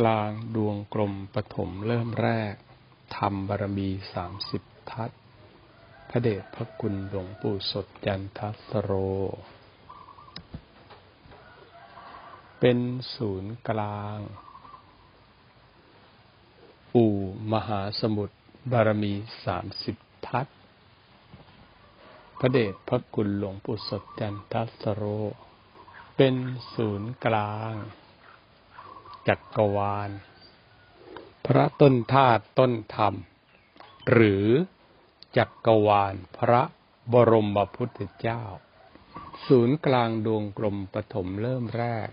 กลางดวงกลมปฐมเริ่มแรกทำบารมีสามสิบทัศพระเดชพระคุณหลวงปู่สดจันทัสโร เป็นศูนย์กลางอู่มหาสมุทรบารมีสามสิบทัศพระเดชพระคุณหลวงปู่สดจันทัสโร เป็นศูนย์กลาง จักรวาล พระต้นธาตุต้นธรรม หรือจักรวาลพระบรมพุทธเจ้า ศูนย์กลางดวงกลมปฐมเริ่มแรก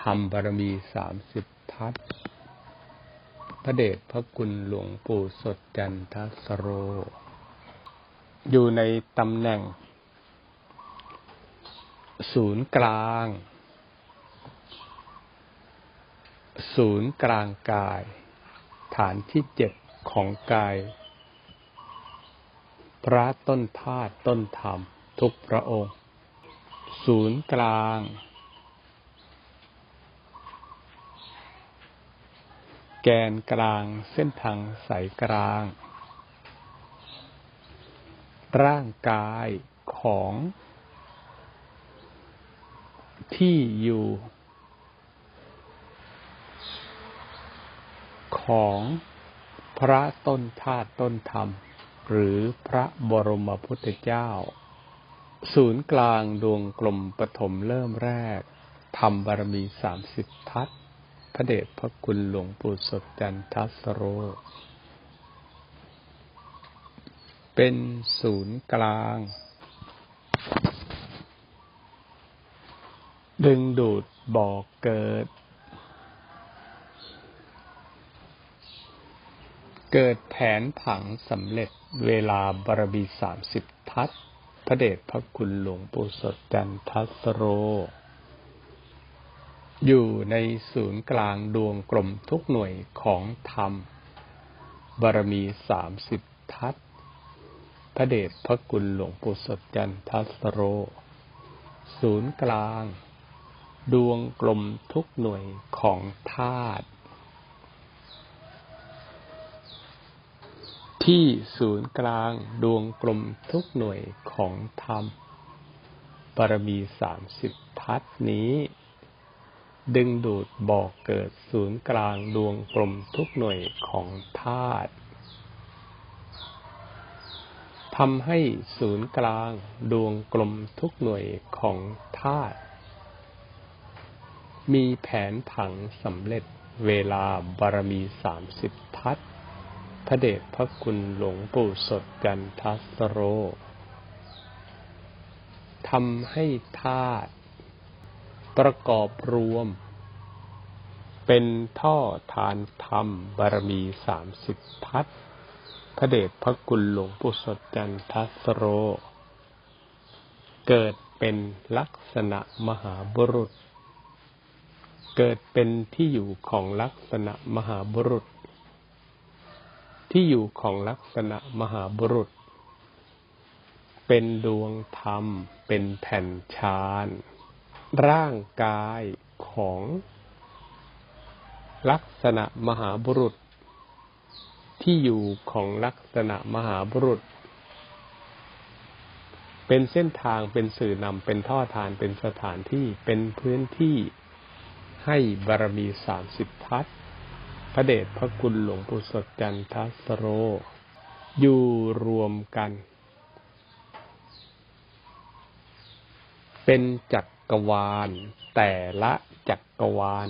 ทำบารมีสามสิบทัศพระเดชพระคุณหลวงปู่สดจันทสโร อยู่ในตำแหน่ง ศูนย์กลาง ศูนย์กลางกาย ฐานที่เจ็ดของกาย พระต้นธาตุต้นธรรม ทุกพระองค์ ศูนย์กลาง แกนกลางเส้นทางสายกลาง ร่างกายของที่อยู่ ของพระต้นธาตุต้นธรรม หรือพระบรมพุทธเจ้า ศูนย์กลางดวงกลมปฐมเริ่มแรกทำบารมีสามสิบทัศพระเดชพระคุณหลวงปู่สดจันทัสโร เป็นศูนย์กลาง ดึงดูดบอกเกิด เกิดแผนผังสำเร็จเวลาบารมีสามสิบทัศพระเดชพระคุณหลวงปู่สดจันทัสโร อยู่ในศูนย์กลางดวงกลมทุกหน่วยของธรรม บารมีสามสิบทัศพระเดชพระคุณหลวงปู่สดจันทัสโร ศูนย์กลาง ดวงกลมทุกหน่วยของธาตุ ที่ศูนย์กลางดวงกลมทุกหน่วยของธรรมบารมีสามสิบทัศนี้ ดึงดูดบอกเกิดศูนย์กลางดวงกลมทุกหน่วยของธาตุทำให้ศูนย์กลางดวงกลมทุกหน่วยของธาตุมีแผนผังสำเร็จเวลาบารมีสามสิบทัศ พระเดชพระคุณหลวงปู่สดกันทัสโรทำให้ธาตุประกอบรวม เป็นท่อทานธรรมบารมีสามสิบพัดพระเดชพระคุณหลวงปู่สดจันทัสโร เกิดเป็นลักษณะมหาบุรุษ เกิดเป็นที่อยู่ของลักษณะมหาบุรุษ ที่อยู่ของลักษณะมหาบุรุษ เป็นดวงธรรม เป็นแผ่นชานร่างกายของลักษณะมหาบุรุษ ที่อยู่ของลักษณะมหาบุรุษ เป็นเส้นทางเป็นสื่อนำเป็นท่อทานเป็นสถานที่เป็นพื้นที่ให้บารมีสามสิบพัฒพ ระเดชพระคุณหลวงปู่สดจันทสโร อยู่รวมกัน เป็นจักรวาล แต่ละจักรวาล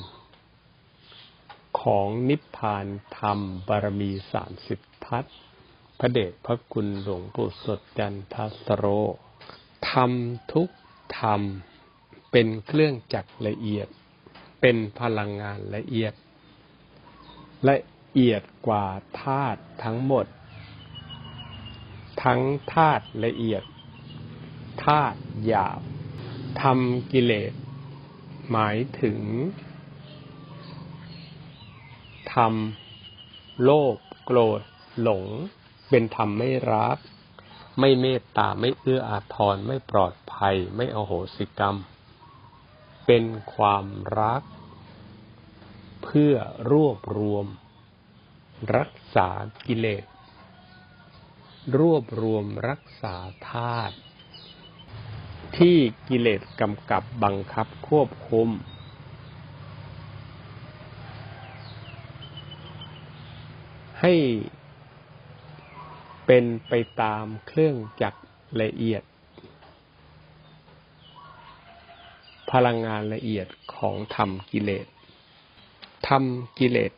ของนิพพานธรรมบารมีสามสิบทัศพระเดชพระคุณหลวงปู่สดจันทสโรทำทุกธรรม เป็นเครื่องจักรละเอียด เป็นพลังงานละเอียด ละเอียดกว่าธาตุทั้งหมด ทั้งธาตุละเอียดธาตุหยาบทำกิเลส หมายถึงทำโลภโกรธ หลง เป็นธรรมไม่รัก ไม่เมตตาไม่เอื้ออาทรไม่ปลอดภัย ไม่อโหสิกรรม เป็นความรัก เพื่อรวบรวม รักษากิเลส รวบรวมรักษาธาตุที่กิเลสกำกับบังคับควบคุม ให้เป็นไปตามเครื่องจักรละเอียด พลังงานละเอียดของธรรมกิเลส ธรรมกิเลส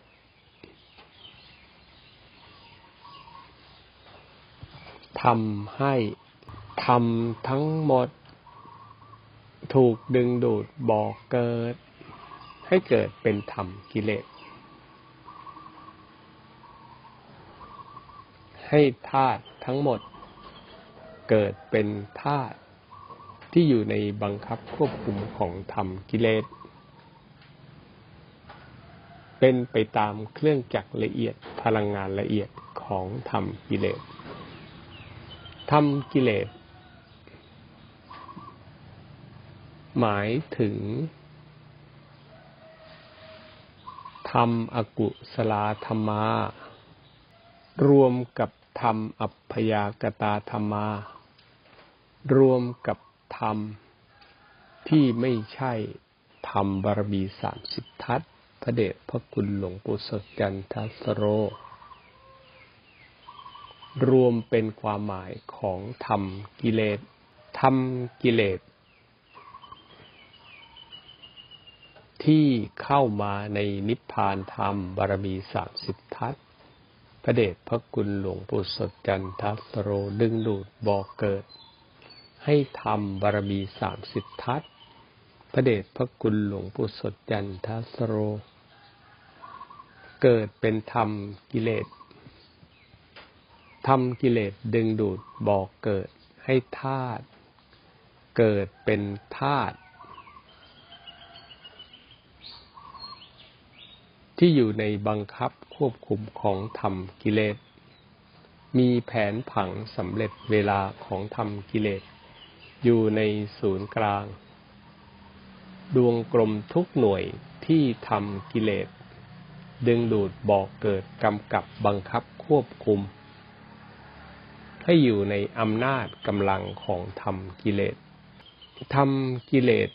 ทำให้ทำทั้งหมด ถูกดึงดูดบอกเกิด ให้เกิดเป็นธรรมกิเลส ให้ธาตุทั้งหมด เกิดเป็นธาตุที่อยู่ในบังคับควบคุมของธรรมกิเลส เป็นไปตามเครื่องจักรละเอียดพลังงานละเอียดของธรรมกิเลสธรรมกิเลส หมายถึงธรรมอกุศลธรรมา รวมกับธรรมอัพยากตาธรรมา รวมกับธรรมที่ไม่ใช่ธรรมบารมีสามสิบทัศ พระเดชพระคุณหลวงปู่สดจันทัสโร รวมเป็นความหมายของธรรมกิเลสธรรมกิเลส ที่เข้ามาในนิพพานธรรมบารมีสามสิบทัศพระเดชพระคุณหลวงปู่สดจันทัสโรดึงดูดบอกเกิด ให้ทำบารมีสามสิบทัศพ ระเดชพระคุณหลวงปู่สดจันทสโร เกิดเป็นธรรมกิเลสทำกิเลสดึงดูดบอกเกิดให้ธาตุเกิดเป็นธาตุที่อยู่ในบังคับควบคุมของธรรมกิเลส มีแผนผังสำเร็จเวลาของธรรมกิเลส อยู่ในศูนย์กลาง ดวงกลมทุกหน่วยที่ทำกิเลส ดึงดูดบอกเกิดกำกับบังคับควบคุม ให้อยู่ในอำนาจกำลังของธรรมกิเลสทำกิเลส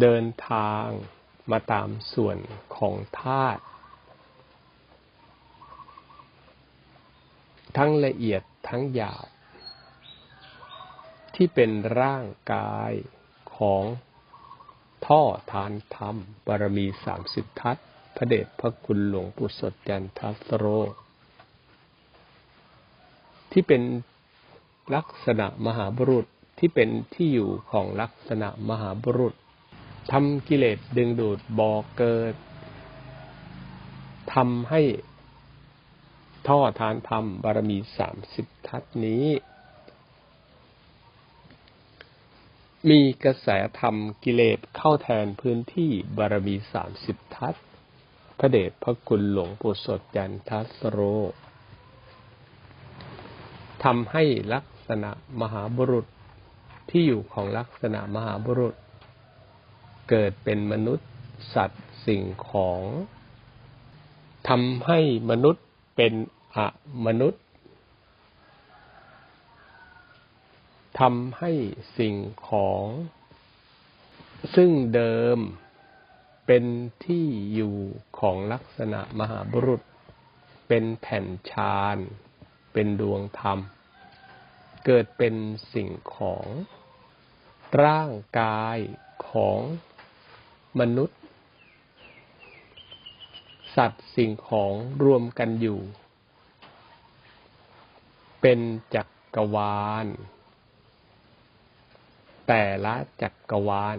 เดินทางมาตามส่วนของธาตุทั้งละเอียดทั้งหยาบที่เป็นร่างกายของ ท่อทานธรรมบารมีสามสิบทัศพระเดชพระคุณหลวงปู่สดจันทัสโร ที่เป็นลักษณะมหาบุรุษที่เป็นที่อยู่ของลักษณะมหาบุรุษทำกิเลสดึงดูดบ่อเกิดทำให้ท่อทานธรรมบารมีสามสิบทัศนี้ มีกระแสธรรมกิเลสเข้าแทนพื้นที่บารมีสามสิบทัศพระเดชพระคุณหลวงปู่สดจันทัสโรทำให้ลักษณะมหาบุรุษที่อยู่ของลักษณะมหาบุรุษ เกิดเป็นมนุษย์สัตว์สิ่งของทำให้มนุษย์เป็นอะมนุษย์ ทำให้สิ่งของ ซึ่งเดิมเป็นที่อยู่ของลักษณะมหาบุรุษ เป็นแผ่นชาน เป็นดวงธรรม เกิดเป็นสิ่งของ ร่างกายของมนุษย์ สัตว์สิ่งของรวมกันอยู่ เป็นจักกรวาล แต่ละจักรวาล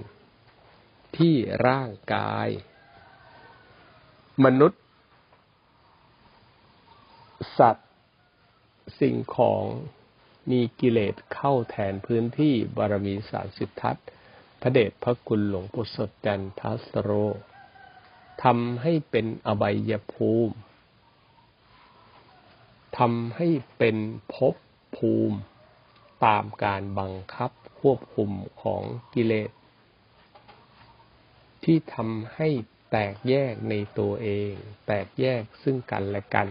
ที่ร่างกาย มนุษย์ สัตว์ สิ่งของมีกิเลสเข้าแทนพื้นที่บารมีสามสิบทัศพระเดชพระคุณหลวงปู่สดจันทัสโรทำให้เป็นอบายภูมิทำให้เป็นภพภูมิตามการบังคับ ควบคุมของกิเลส ที่ทำให้แตกแยกในตัวเอง แตกแยกซึ่งกันและกัน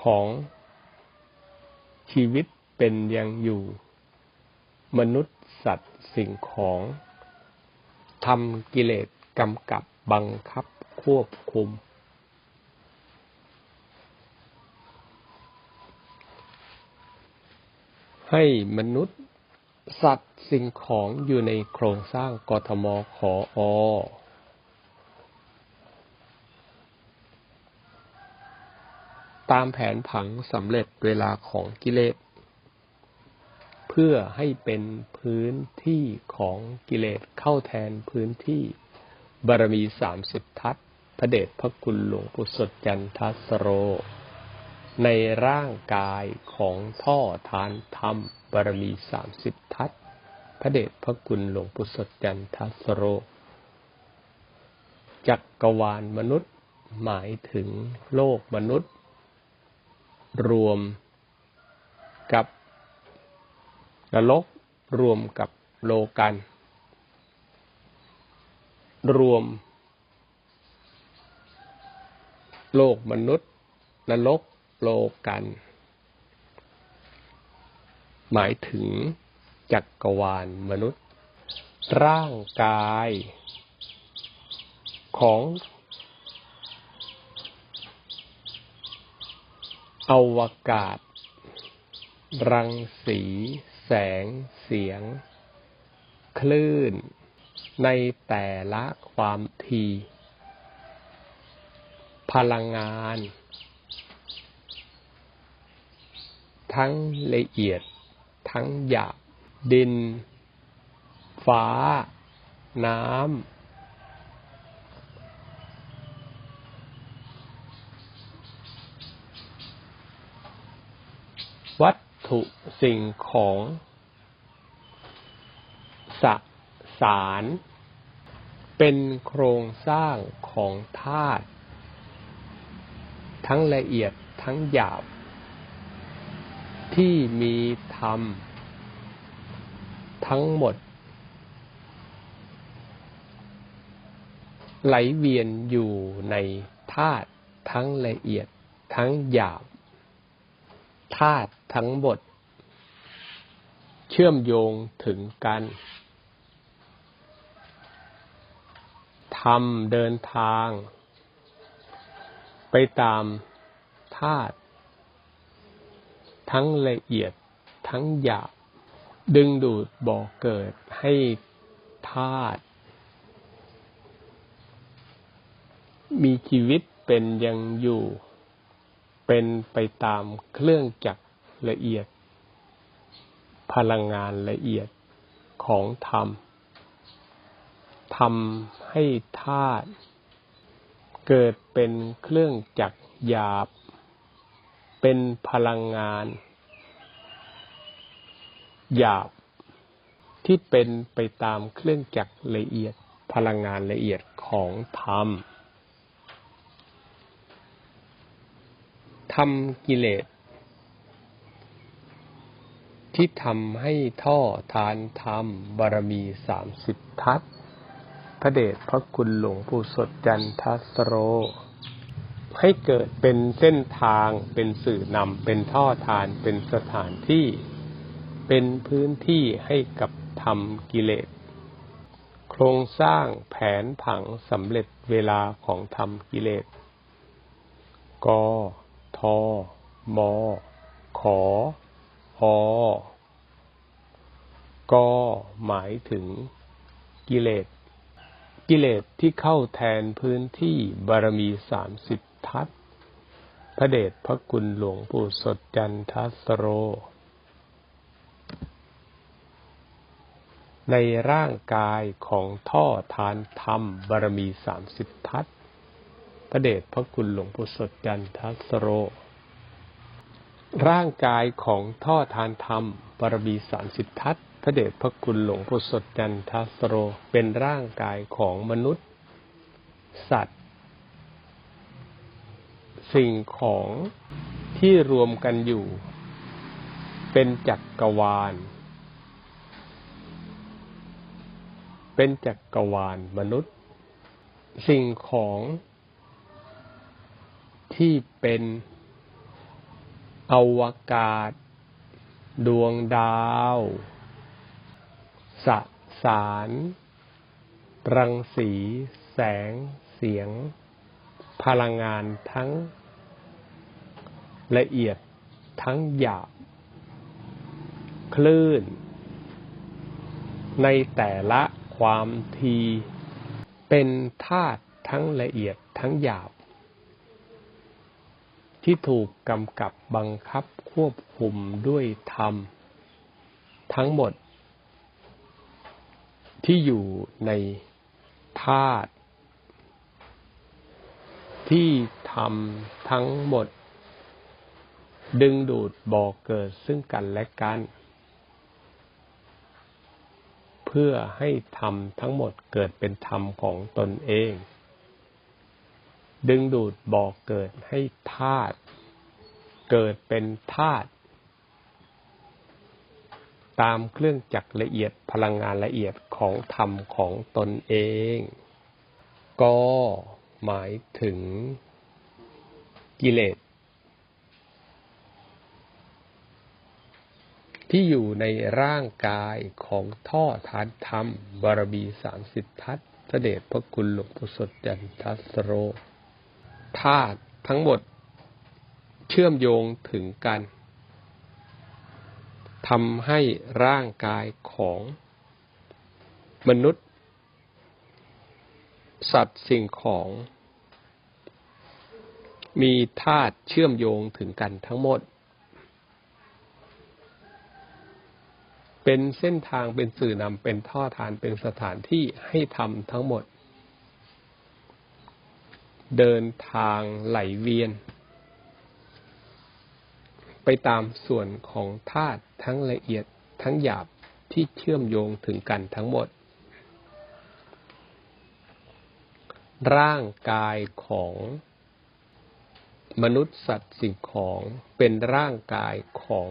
ของชีวิตเป็นยังอยู่ มนุษย์สัตว์สิ่งของทำกิเลสกำกับบังคับควบคุม ให้มนุษย์สัตว์สิ่งของอยู่ในโครงสร้างกทมขออตามแผนผังสำเร็จเวลาของกิเลส เพื่อให้เป็นพื้นที่ของกิเลสเข้าแทนพื้นที่บารมีสามสิบทัศพระเดชพระคุณหลวงปู่สดจันทัสโร ในร่างกายของท่อทานธรรมบารมีสามสิบทัศพระเดชพระคุณหลวงปู่สดจันทัสโร จักกรวาลมนุษย์หมายถึงโลกมนุษย์ รวมกับนรกรวมกับโลกัน รวม โลกมนุษย์นรก โลกัน หมายถึงจักกรวาลมนุษย์ ร่างกาย ของอวกาศ รังสี แสง เสียง คลื่น ในแต่ละความถี่พลังงาน ทั้งละเอียด ทั้งหยาบดิน ฟ้า น้ำ วัตถุสิ่งของ สสาร เป็นโครงสร้างของธาตุทั้งละเอียดทั้งหยาบ ที่มีธรรม ทั้งหมด ไหลเวียนอยู่ในธาตุทั้งละเอียดทั้งหยาบธาตุทั้งหมด เชื่อมโยงถึงกันทำเดินทาง ไปตามธาตุ ทั้งละเอียดทั้งหยาบดึงดูดบ่อเกิดให้ธาตุมีชีวิตเป็นยังอยู่ เป็นไปตามเครื่องจักรละเอียด พลังงานละเอียดของธรรมทำให้ธาตุเกิดเป็นเครื่องจักรหยาบ เป็นพลังงานหยาบที่เป็นไปตามเครื่องจักรละเอียดพลังงานละเอียดของธรรมทำกิเลสที่ทำให้ท่อทานธรรมบารมีสามสิบทัศพระเดชพระคุณหลวงปู่สดจันทสโร ให้เกิดเป็นเส้นทาง เป็นสื่อนำเป็นท่อทาน เป็นสถานที่ เป็นพื้นที่ให้กับธรรมกิเลส โครงสร้างแผนผังสำเร็จเวลาของธรรมกิเลส ก ท ม ขอหอกหมายถึงกิเลส กิเลสที่เข้าแทนพื้นที่บารมีสามสิบ ทัศพระเดชพระคุณหลวงปู่สดจันทัสโร ในร่างกายของท่อทานธรรมบารมีสามสิบทัศพระเดชพระคุณหลวงปู่สดจันทัสโร ร่างกายของท่อทานธรรมบารมีสามสิบทัศพระเดชพระคุณหลวงปู่สดจันทัสโร เป็นร่างกายของมนุษย์ สัตว์ สิ่งของที่รวมกันอยู่ เป็นจักรวาล เป็นจักรวาลมนุษย์ สิ่งของที่เป็นอวกาศ ดวงดาว สสาร รังสี แสง เสียง พลังงานทั้ง ละเอียดทั้งหยาบคลื่น ในแต่ละความที เป็นธาตุทั้งละเอียดทั้งหยาบ ที่ถูกกำกับบังคับควบคุมด้วยธรรม ทั้งหมด ที่อยู่ในธาตุที่ทำทั้งหมด ดึงดูดบอกเกิดซึ่งกันและกัน เพื่อให้ธรรมทั้งหมดเกิดเป็นธรรมของตนเอง ดึงดูดบอกเกิดให้ธาตุเกิดเป็นธาตุตามเครื่องจักรละเอียดพลังงานละเอียดของธรรมของตนเอง ก็หมายถึงกิเลส ที่อยู่ในร่างกายของท่อทานธรรม บารมีสามสิบทัศเสด็จพระคุณหลวงปู่สดจันทัสโรธาตุทั้งหมดเชื่อมโยงถึงกันทำให้ร่างกายของมนุษย์ สัตว์สิ่งของ มีธาตุเชื่อมโยงถึงกันทั้งหมด เป็นเส้นทางเป็นสื่อนำเป็นท่อทานเป็นสถานที่ให้ทำทั้งหมด เดินทางไหลเวียน ไปตามส่วนของธาตุทั้งละเอียดทั้งหยาบที่เชื่อมโยงถึงกันทั้งหมด ร่างกายของมนุษย์สัตว์สิ่งของเป็นร่างกายของ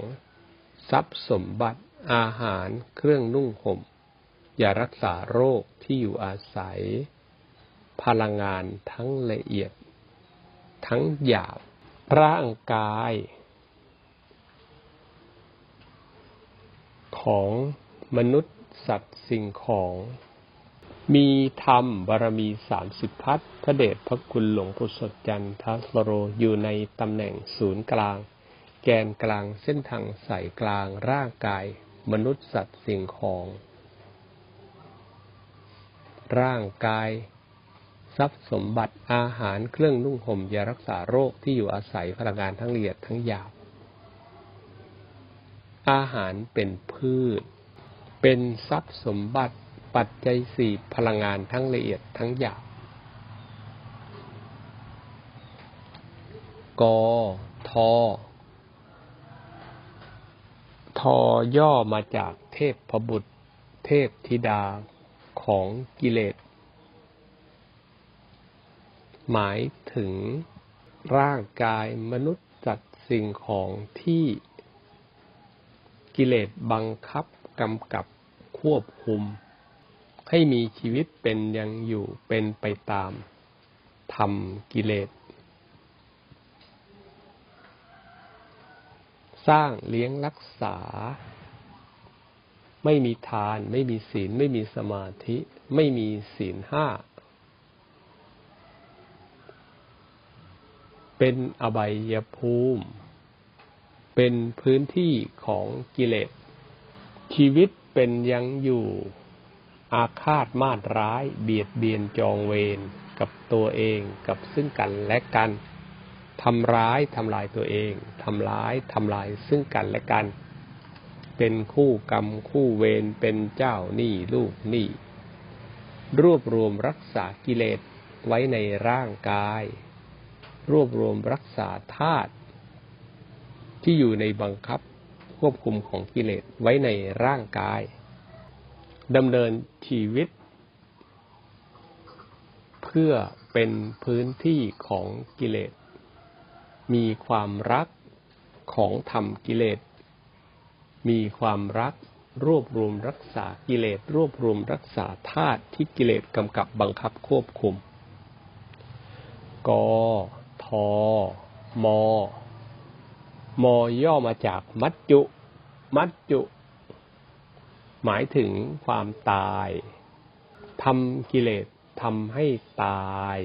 ทรัพย์สมบัติ อาหารเครื่องนุ่งห่มยารักษาโรคที่อยู่อาศัย พลังงานทั้งละเอียด ทั้งหยาบร่างกาย ของมนุษย์สัตว์สิ่งของ มีธรรมบารมีสามสิบพัฒพระเดชพระคุณหลวงพุทธจันทสโรอยู่ในตำแหน่งศูนย์กลาง แกนกลางเส้นทางสายกลางร่างกาย มนุษย์สัตว์สิ่งของ ร่างกาย ทรัพย์สมบัติอาหารเครื่องนุ่งห่มยารักษาโรคที่อยู่อาศัยพลังงานทั้งละเอียดทั้งหยาบอาหารเป็นพืช เป็นทรัพย์สมบัติปัจจัยสี่พลังงานทั้งละเอียดทั้งหยาบกท ทอย่อมาจากเทพพบุตร เทพธิดาของกิเลส หมายถึงร่างกายมนุษย์จัดสิ่งของที่กิเลสบังคับกำกับควบคุม ให้มีชีวิตเป็นยังอยู่เป็นไปตามธรรมกิเลส สร้างเลี้ยงรักษา ไม่มีทาน ไม่มีศีล ไม่มีสมาธิ ไม่มีศีลห้า เป็นอบายภูมิ เป็นพื้นที่ของกิเลส ชีวิตเป็นยังอยู่อาฆาตมาดร้าย เบียดเบียนจองเวรกับตัวเองกับซึ่งกันและกัน ทำร้ายทำลายตัวเองทำร้ายทำลายซึ่งกันและกัน เป็นคู่กรรมคู่เวรเป็นเจ้าหนี้ลูกหนี้รวบรวมรักษากิเลสไว้ในร่างกาย รวบรวมรักษาธาตุที่อยู่ในบังคับควบคุมของกิเลสไว้ในร่างกายดำเนินชีวิต เพื่อเป็นพื้นที่ของกิเลส มีความรักของธรรมกิเลส มีความรักรวบรวมรักษากิเลส รวบรวมรักษาธาตุที่กิเลสกำกับบังคับควบคุม กทม มย่อมาจากมัจจุ มัจจุ หมายถึงความตายทำกิเลสทำให้ตาย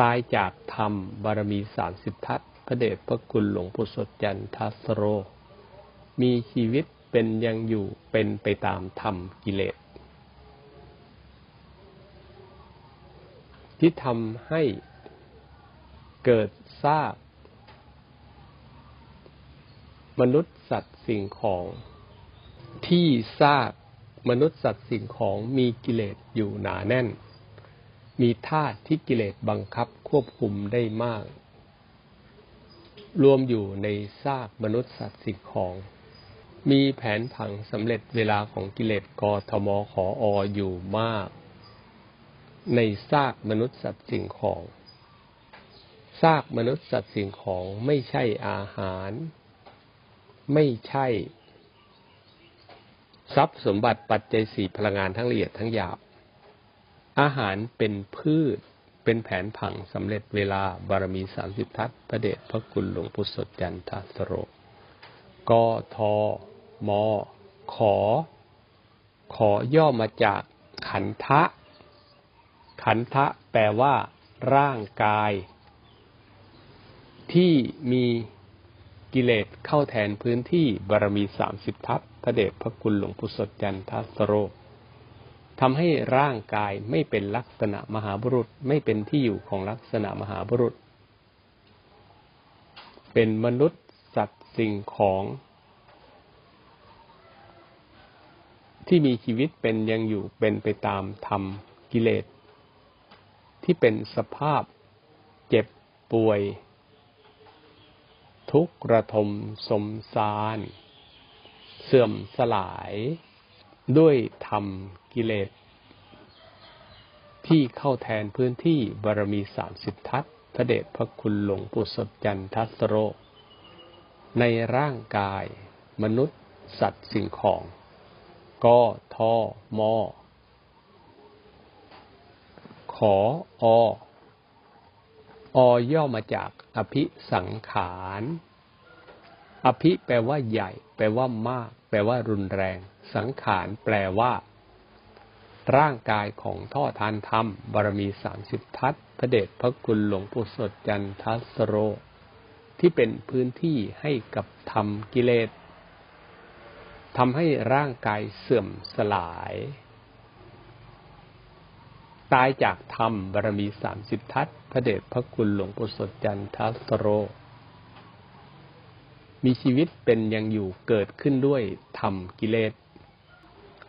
ตายจากธรรมบารมีสามสิบทัศพระเดชพระคุณหลวงปู่สดจันทัสโร มีชีวิตเป็นยังอยู่เป็นไปตามธรรมกิเลส ที่ทำให้เกิดซากมนุษย์สัตว์สิ่งของที่ซากมนุษย์สัตว์สิ่งของมีกิเลสอยู่หนาแน่น มีธาตุที่กิเลสบังคับควบคุมได้มาก รวมอยู่ในซากมนุษย์สัตว์สิ่งของ มีแผนผังสำเร็จเวลาของกิเลสกทมขอออยู่มาก ในซากมนุษย์สัตว์สิ่งของซากมนุษย์สัตว์สิ่งของไม่ใช่อาหาร ไม่ใช่ ทรัพย์สมบัติปัจจัยสี่พลังงานทั้งละเอียดทั้งหยาบ อาหารเป็นพืช เป็นแผนผังสำเร็จเวลาบารมีสามสิบทัศพระเดชพระคุณหลวงพุทธสดจันทัสโรกทมขอ ขอย่อมาจากขันทะ ขันทะแปลว่า ร่างกาย ที่มีกิเลสเข้าแทนพื้นที่บารมีสามสิบทัศพระเดชพระคุณหลวงปู่สดจันทัสโร ทำให้ร่างกายไม่เป็นลักษณะมหาบุรุษไม่เป็นที่อยู่ของลักษณะมหาบุรุษ เป็นมนุษย์สัตว์สิ่งของ ที่มีชีวิตเป็นยังอยู่เป็นไปตามธรรมกิเลส ที่เป็นสภาพเจ็บป่วย ทุกข์ระทมสมสาร เสื่อมสลาย ด้วยธรรมกิเลส ที่เข้าแทนพื้นที่บารมีสามสิบทัศพระเดชพระคุณหลวงปู่สดจันทัสโร ในร่างกาย มนุษย์ สัตว์สิ่งของก็ทอมอขอออย่อมาจากอภิสังขาร อภิแปลว่าใหญ่ แปลว่ามาก แปลว่ารุนแรง สังขารแปลว่า ร่างกายของท่อทานธรรมบารมีสามสิบทัศพระเดชพระคุณหลวงปู่สดจันทัสโร ที่เป็นพื้นที่ให้กับธรรมกิเลสทำให้ร่างกายเสื่อมสลาย ตายจากธรรมบารมีสามสิบทัศพระเดชพระคุณหลวงปู่สดจันทัสโร มีชีวิตเป็นยังอยู่เกิดขึ้นด้วยธรรมกิเลส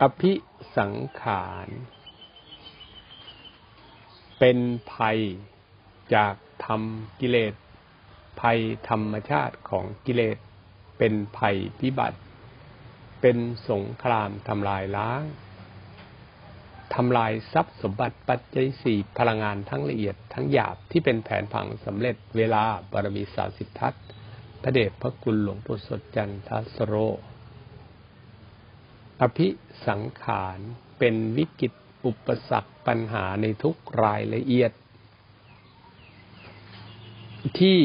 อภิสังขาร เป็นภัยจากธรรมกิเลส ภัยธรรมชาติของกิเลส เป็นภัยพิบัติ เป็นสงครามทำลายล้างทำลายทรัพย์สมบัติปัจจัยสี่พลังงานทั้งละเอียดทั้งหยาบที่เป็นแผนผังสำเร็จเวลาบารมีสาสิบทัศน์ พระเดชพระคุณหลวงปู่สดจันทสโร อภิสังขารเป็นวิกฤตอุปสรรคปัญหาในทุกรายละเอียด ที่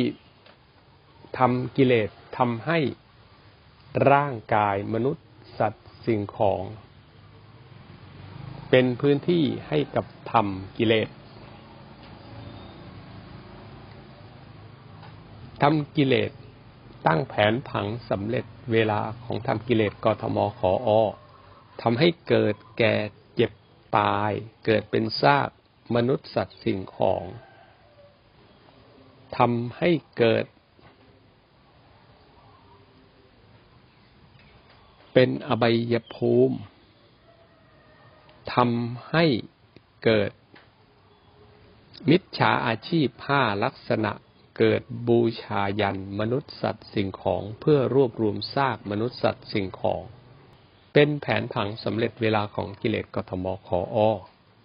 ทำกิเลสทำให้ร่างกายมนุษย์สัตว์สิ่งของ เป็นพื้นที่ให้กับธรรมกิเลสทำกิเลส ตั้งแผนผังสำเร็จเวลาของทำกิเลสกทมขออทำให้เกิดแก่เจ็บตาย เกิดเป็นซากมนุษย์สัตว์สิ่งของทำให้เกิด เป็นอบายภูมิทำให้เกิด มิจฉาอาชีพห้าลักษณะ เกิดบูชายันมนุษย์สัตว์สิ่งของเพื่อรวบรวมซากมนุษย์สัตว์สิ่งของ เป็นแผนผังสำเร็จเวลาของกิเลสกทมขออ